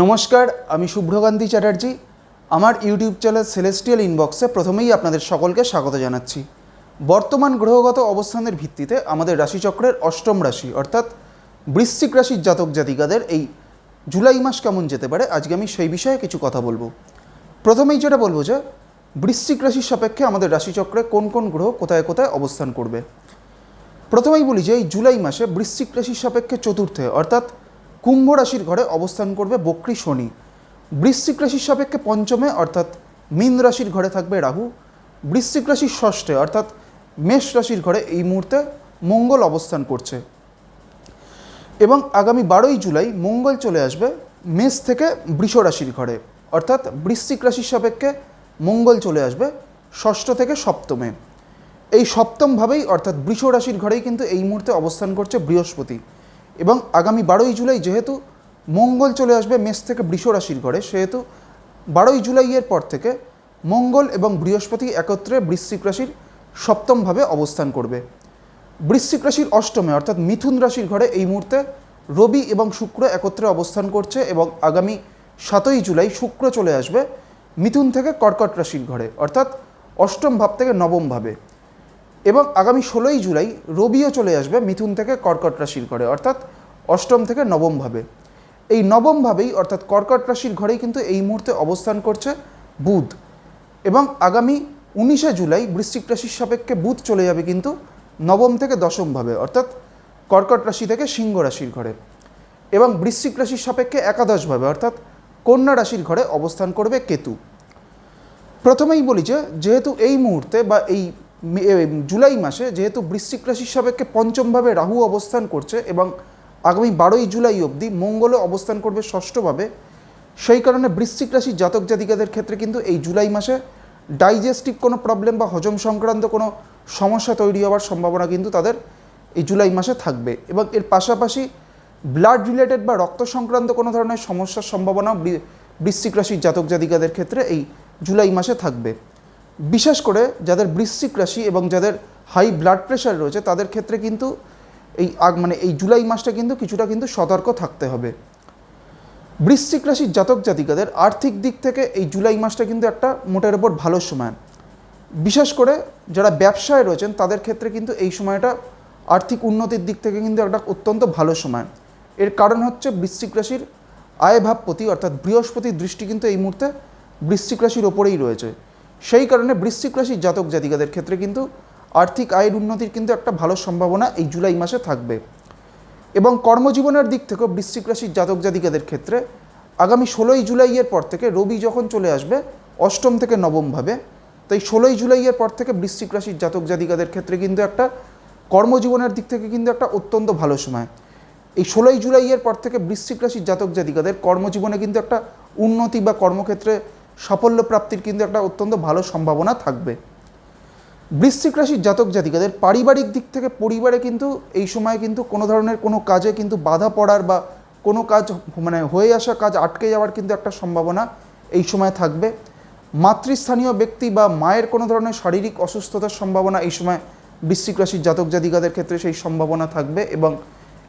নমস্কার, আমি শুভ্রকান্তি চ্যাটার্জি। আমার ইউটিউব চ্যানেল সেলেস্টিয়াল ইনবক্সে প্রথমেই আপনাদের সকলকে স্বাগত জানাচ্ছি। বর্তমান গ্রহগত অবস্থানের ভিত্তিতে আমাদের রাশিচক্রের অষ্টম রাশি, অর্থাৎ বৃশ্চিক রাশির জাতক জাতিকাদের এই জুলাই মাস কেমন যেতে পারে, আজকে আমি সেই বিষয়ে কিছু কথা বলব। প্রথমেই যেটা বলব যে, বৃশ্চিক রাশির সাপেক্ষে আমাদের রাশিচক্রে কোন কোন গ্রহ কোথায় কোথায় অবস্থান করবে। প্রথমেই বলি যে, এই জুলাই মাসে বৃশ্চিক রাশির সাপেক্ষে চতুর্থে, অর্থাৎ কুম্ভ রাশির ঘরে অবস্থান করবে বক্রী শনি। বৃশ্চিক রাশির সাপেক্ষে পঞ্চমে, অর্থাৎ মীন রাশির ঘরে থাকবে রাহু। বৃশ্চিক রাশির ষষ্ঠে, অর্থাৎ মেষ রাশির ঘরে এই মুহূর্তে মঙ্গল অবস্থান করছে। এবং আগামী বারোই জুলাই মঙ্গল চলে আসবে মেষ থেকে বৃষ রাশির ঘরে, অর্থাৎ বৃশ্চিক রাশির সাপেক্ষে মঙ্গল চলে আসবে ষষ্ঠ থেকে সপ্তমে। এই সপ্তমভাবেই অর্থাৎ বৃষ রাশির ঘরেই কিন্তু এই মুহূর্তে অবস্থান করছে বৃহস্পতি। এবং আগামী বারোই জুলাই যেহেতু মঙ্গল চলে আসবে মেষ থেকে বৃষ রাশির ঘরে, সেহেতু বারোই জুলাইয়ের পর থেকে মঙ্গল এবং বৃহস্পতি একত্রে বৃশ্চিক রাশির সপ্তমভাবে অবস্থান করবে। বৃশ্চিক রাশির অষ্টমে, অর্থাৎ মিথুন রাশির ঘরে এই মুহূর্তে রবি এবং শুক্র একত্রে অবস্থান করছে এবং আগামী সাতই জুলাই শুক্র চলে আসবে মিথুন থেকে কর্কট রাশির ঘরে, অর্থাৎ অষ্টম ভাব থেকে নবম ভাবে। এবং আগামী ষোলোই জুলাই রবিও চলে আসবে মিথুন থেকে কর্কট রাশির ঘরে, অর্থাৎ অষ্টম থেকে নবমভাবে এই নবমভাবেই অর্থাৎ কর্কট রাশির ঘরেই কিন্তু এই মুহূর্তে অবস্থান করছে বুধ। এবং আগামী উনিশে জুলাই বৃশ্চিক রাশির সাপেক্ষে বুধ চলে যাবে কিন্তু নবম থেকে দশমভাবে অর্থাৎ কর্কট রাশি থেকে সিংহ রাশির ঘরে। এবং বৃশ্চিক রাশির সাপেক্ষে একাদশভাবে অর্থাৎ কন্যা রাশির ঘরে অবস্থান করবে কেতু। প্রথমেই বলি যে, যেহেতু এই মুহূর্তে বা এই জুলাই মাসে যেহেতু বৃশ্চিক রাশির সাপেক্ষে পঞ্চমভাবে রাহু অবস্থান করছে এবং আগামী বারোই জুলাই অবধি মঙ্গলও অবস্থান করবে ষষ্ঠভাবে, সেই কারণে বৃশ্চিক রাশির জাতক জাতিকাদের ক্ষেত্রে কিন্তু এই জুলাই মাসে ডাইজেস্টিভ কোনো প্রবলেম বা হজম সংক্রান্ত কোনো সমস্যা তৈরি হওয়ার সম্ভাবনা কিন্তু তাদের এই জুলাই মাসে থাকবে এবং এর পাশাপাশি ব্লাড রিলেটেড বা রক্ত সংক্রান্ত কোনো ধরনের সমস্যার সম্ভাবনা বৃশ্চিক রাশির জাতক জাতিকাদের ক্ষেত্রে এই জুলাই মাসে থাকবে। বিশেষ করে যাদের বৃশ্চিক রাশি এবং যাদের হাই ব্লাড প্রেশার রয়েছে, তাদের ক্ষেত্রে কিন্তু এই আগ মানে এই জুলাই মাসটা কিন্তু কিছুটা কিন্তু সতর্ক থাকতে হবে। বৃশ্চিক রাশির জাতক জাতিকাদের আর্থিক দিক থেকে এই জুলাই মাসটা কিন্তু একটা মোটের ওপর ভালো সময়। বিশেষ করে যারা ব্যবসায় রয়েছেন, তাদের ক্ষেত্রে কিন্তু এই সময়টা আর্থিক উন্নতির দিক থেকে কিন্তু একটা অত্যন্ত ভালো সময়। এর কারণ হচ্ছে বৃশ্চিক রাশির আয় ভাবপতি অর্থাৎ বৃহস্পতির দৃষ্টি কিন্তু এই মুহূর্তে বৃশ্চিক রাশির ওপরেই রয়েছে। সেই কারণে বৃশ্চিক রাশির জাতক জাতিকাদের ক্ষেত্রে কিন্তু আর্থিক আয়ের উন্নতির কিন্তু একটা ভালো সম্ভাবনা এই জুলাই মাসে থাকবে। এবং কর্মজীবনের দিক থেকেও বৃশ্চিক রাশির জাতক জাতিকাদের ক্ষেত্রে আগামী ষোলোই জুলাইয়ের পর থেকে রবি যখন চলে আসবে, অষ্টম থেকে নবমভাবে তাই ষোলোই জুলাইয়ের পর থেকে বৃশ্চিক রাশির জাতক জাতিকাদের ক্ষেত্রে কিন্তু একটা কর্মজীবনের দিক থেকে কিন্তু একটা অত্যন্ত ভালো সময়। এই ষোলোই জুলাইয়ের পর থেকে বৃশ্চিক রাশির জাতক জাতিকাদের কর্মজীবনে কিন্তু একটা উন্নতি বা কর্মক্ষেত্রে সাফল্য প্রাপ্তির কিন্তু একটা অত্যন্ত ভালো সম্ভাবনা থাকবে। বৃশ্চিক রাশির জাতক জাতিকাদের পারিবারিক দিক থেকে পরিবারে কিন্তু এই সময় কিন্তু কোনো ধরনের কোনো কাজে কিন্তু বাধা পড়ার বা কোনো কাজ মানে হয়ে আসা কাজ আটকে যাওয়ার কিন্তু একটা সম্ভাবনা এই সময় থাকবে। মাতৃস্থানীয় ব্যক্তি বা মায়ের কোনো ধরনের শারীরিক অসুস্থতার সম্ভাবনা এই সময় বৃশ্চিক রাশির জাতক জাতিকাদের ক্ষেত্রে সেই সম্ভাবনা থাকবে এবং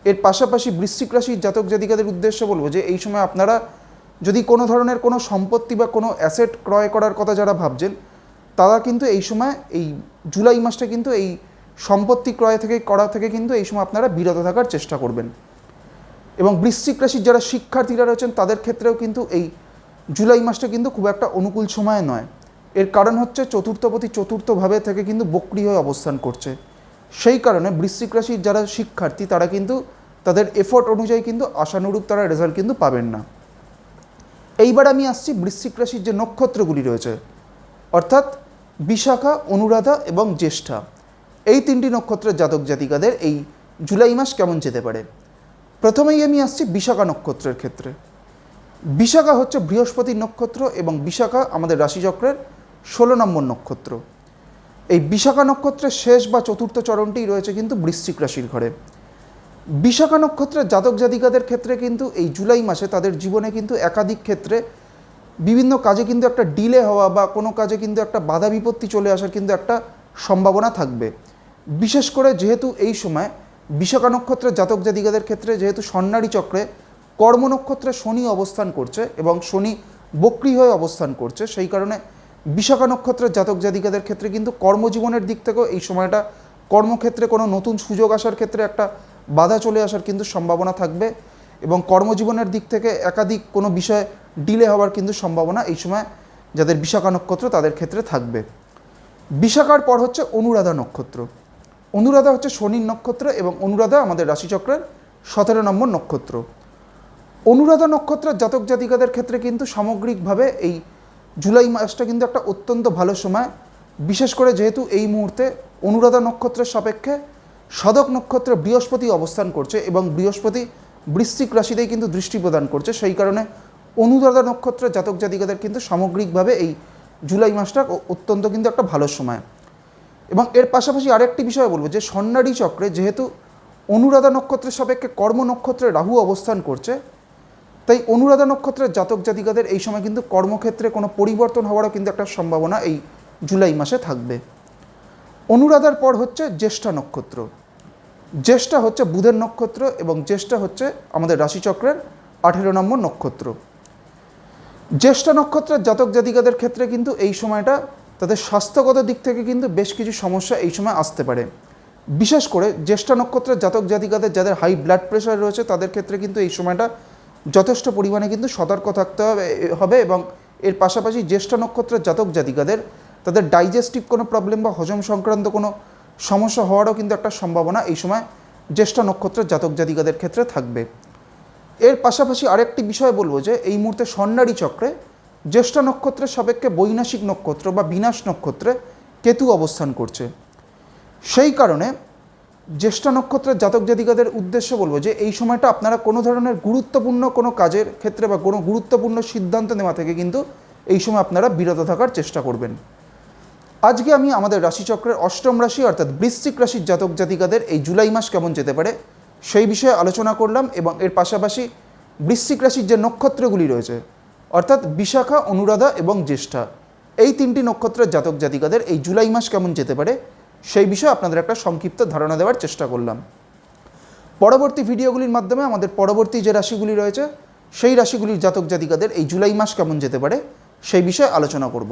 এর পাশাপাশি বৃশ্চিক রাশির জাতক জাতিকাদের উদ্দেশ্যে বলব যে এই সময় আপনারা যদি কোনো ধরনের কোনো সম্পত্তি বা কোনো অ্যাসেট ক্রয় করার কথা যারা ভাবছেন, তারা কিন্তু এই সময় এই জুলাই মাসটা কিন্তু এই সম্পত্তি ক্রয় থেকে করা থেকে কিন্তু এই সময় আপনারা বিরত থাকার চেষ্টা করবেন। এবং বৃশ্চিক রাশির যারা শিক্ষার্থীরা রয়েছেন, তাদের ক্ষেত্রেও কিন্তু এই জুলাই মাসটা কিন্তু খুব একটা অনুকূল সময় নয়। এর কারণ হচ্ছে চতুর্থপতি চতুর্থভাবে থেকে কিন্তু বক্রি হয়ে অবস্থান করছে। সেই কারণে বৃশ্চিক রাশির যারা শিক্ষার্থী, তারা কিন্তু তাদের এফোর্ট অনুযায়ী কিন্তু আশানুরূপ তারা রেজাল্ট কিন্তু পাবেন না। এইবার আমি আসছি বৃশ্চিক রাশির যে নক্ষত্রগুলি রয়েছে, অর্থাৎ বিশাখা, অনুরাধা এবং জ্যেষ্ঠা। এই তিনটি নক্ষত্রের জাতক জাতিকাদের এই জুলাই মাস কেমন যেতে পারে? প্রথমেই আমি আসছি বিশাখা নক্ষত্রের ক্ষেত্রে। বিশাখা হচ্ছে বৃহস্পতির নক্ষত্র এবং বিশাখা আমাদের রাশিচক্রের ষোলো নম্বর নক্ষত্র। এই বিশাখা নক্ষত্রের শেষ বা চতুর্থ চরণটি রয়েছে কিন্তু বৃশ্চিক রাশির ঘরে। বিশাখা নক্ষত্রের জাতক জাতিকাদের ক্ষেত্রে কিন্তু এই জুলাই মাসে তাদের জীবনে কিন্তু একাধিক ক্ষেত্রে বিভিন্ন কাজে কিন্তু একটা ডিলে হওয়া বা কোনো কাজে কিন্তু একটা বাধা বিপত্তি চলে আসার কিন্তু একটা সম্ভাবনা থাকবে। বিশেষ করে যেহেতু এই সময় বিশাখা নক্ষত্রের জাতক জাতিকাদের ক্ষেত্রে যেহেতু স্বর্ণারী চক্রে কর্ম নক্ষত্রে শনি অবস্থান করছে এবং শনি বক্রি হয়ে অবস্থান করছে, সেই কারণে বিশাখা নক্ষত্রের জাতক জাতিকাদের ক্ষেত্রে কিন্তু কর্মজীবনের দিক থেকেও এই সময়টা কর্মক্ষেত্রে কোনো নতুন সুযোগ আসার ক্ষেত্রে একটা বাধা চলে আসার কিন্তু সম্ভাবনা থাকবে এবং কর্মজীবনের দিক থেকে একাধিক কোনো বিষয়ে ডিলে হওয়ার কিন্তু সম্ভাবনা এই সময় যাদের বিশাখা নক্ষত্র তাদের ক্ষেত্রে থাকবে। বিশাখার পর হচ্ছে অনুরাধা নক্ষত্র। অনুরাধা হচ্ছে শনির নক্ষত্র এবং অনুরাধা আমাদের রাশিচক্রের সতেরো নম্বর নক্ষত্র। অনুরাধা নক্ষত্রের জাতক জাতিকাদের ক্ষেত্রে কিন্তু সামগ্রিকভাবে এই জুলাই মাসটা কিন্তু একটা অত্যন্ত ভালো সময়। বিশেষ করে যেহেতু এই মুহূর্তে অনুরাধা নক্ষত্রের সাপেক্ষে সদক নক্ষত্রে বৃহস্পতি অবস্থান করছে এবং বৃহস্পতি বৃশ্চিক রাশিতেই কিন্তু দৃষ্টি প্রদান করছে। সেই কারণে অনুরাধা নক্ষত্রের জাতক জাতিকাদের কিন্তু সামগ্রিকভাবে এই জুলাই মাসটা অত্যন্ত কিন্তু একটা ভালো সময়। এবং এর পাশাপাশি আরেকটি বিষয় বলব যে সন্ন্যারী চক্রে যেহেতু অনুরাধা নক্ষত্রের সাপেক্ষে কর্ম নক্ষত্রে রাহু অবস্থান করছে, তাই অনুরাধা নক্ষত্রের জাতক জাতিকাদের এই সময় কিন্তু কর্মক্ষেত্রে কোনো পরিবর্তন হওয়ারও কিন্তু একটা সম্ভাবনা এই জুলাই মাসে থাকবে। অনুরাধার পর হচ্ছে জ্যেষ্ঠা নক্ষত্র। জ্যেষ্ঠা হচ্ছে বুধের নক্ষত্র এবং জ্যেষ্ঠা হচ্ছে আমাদের রাশিচক্রের আঠেরো নম্বর নক্ষত্র। জ্যেষ্ঠা নক্ষত্রের জাতক জাতিকাদের ক্ষেত্রে কিন্তু এই সময়টা তাদের স্বাস্থ্যগত দিক থেকে কিন্তু বেশ কিছু সমস্যা এই সময় আসতে পারে। বিশেষ করে জ্যেষ্ঠা নক্ষত্রের জাতক জাতিকাদের যাদের হাই ব্লাড প্রেশার রয়েছে তাদের ক্ষেত্রে কিন্তু এই সময়টা যথেষ্ট পরিমাণে কিন্তু সতর্ক থাকতে হবে হবে এবং এর পাশাপাশি জ্যেষ্ঠা নক্ষত্রের জাতক জাতিকাদের তাদের ডাইজেস্টিভ কোনো প্রবলেম বা হজম সংক্রান্ত কোনো সমস্যা হওয়ারও কিন্তু একটা সম্ভাবনা এই সময় জ্যেষ্ঠা নক্ষত্রের জাতক জাতিকাদের ক্ষেত্রে থাকবে। এর পাশাপাশি আরেকটি বিষয় বলব যে, এই মুহূর্তে স্বর্ণারী চক্রে জ্যেষ্ঠ নক্ষত্রের সাপেক্ষে বৈনাশিক নক্ষত্র বা বিনাশ নক্ষত্রে কেতু অবস্থান করছে। সেই কারণে জ্যেষ্ঠ নক্ষত্রের জাতক জাতিকাদের উদ্দেশ্য বলব যে, এই সময়টা আপনারা কোনো ধরনের গুরুত্বপূর্ণ কোনো কাজের ক্ষেত্রে বা কোনো গুরুত্বপূর্ণ সিদ্ধান্ত নেওয়া থেকে কিন্তু এই সময় আপনারা বিরত থাকার চেষ্টা করবেন। আজকে আমি আমাদের রাশিচক্রের অষ্টম রাশি, অর্থাৎ বৃশ্চিক রাশির জাতক জাতিকাদের এই জুলাই মাস কেমন যেতে পারে, সেই বিষয়ে আলোচনা করলাম এবং এর পাশাপাশি বৃশ্চিক রাশির যে নক্ষত্রগুলি রয়েছে, অর্থাৎ বিশাখা, অনুরাধা এবং জ্যেষ্ঠা, এই তিনটি নক্ষত্রের জাতক জাতিকাদের এই জুলাই মাস কেমন যেতে পারে, সেই বিষয়ে আপনাদের একটা সংক্ষিপ্ত ধারণা দেওয়ার চেষ্টা করলাম। পরবর্তী ভিডিওগুলির মাধ্যমে আমাদের পরবর্তী যে রাশিগুলি রয়েছে, সেই রাশিগুলির জাতক জাতিকাদের এই জুলাই মাস কেমন যেতে পারে, সেই বিষয়ে আলোচনা করব।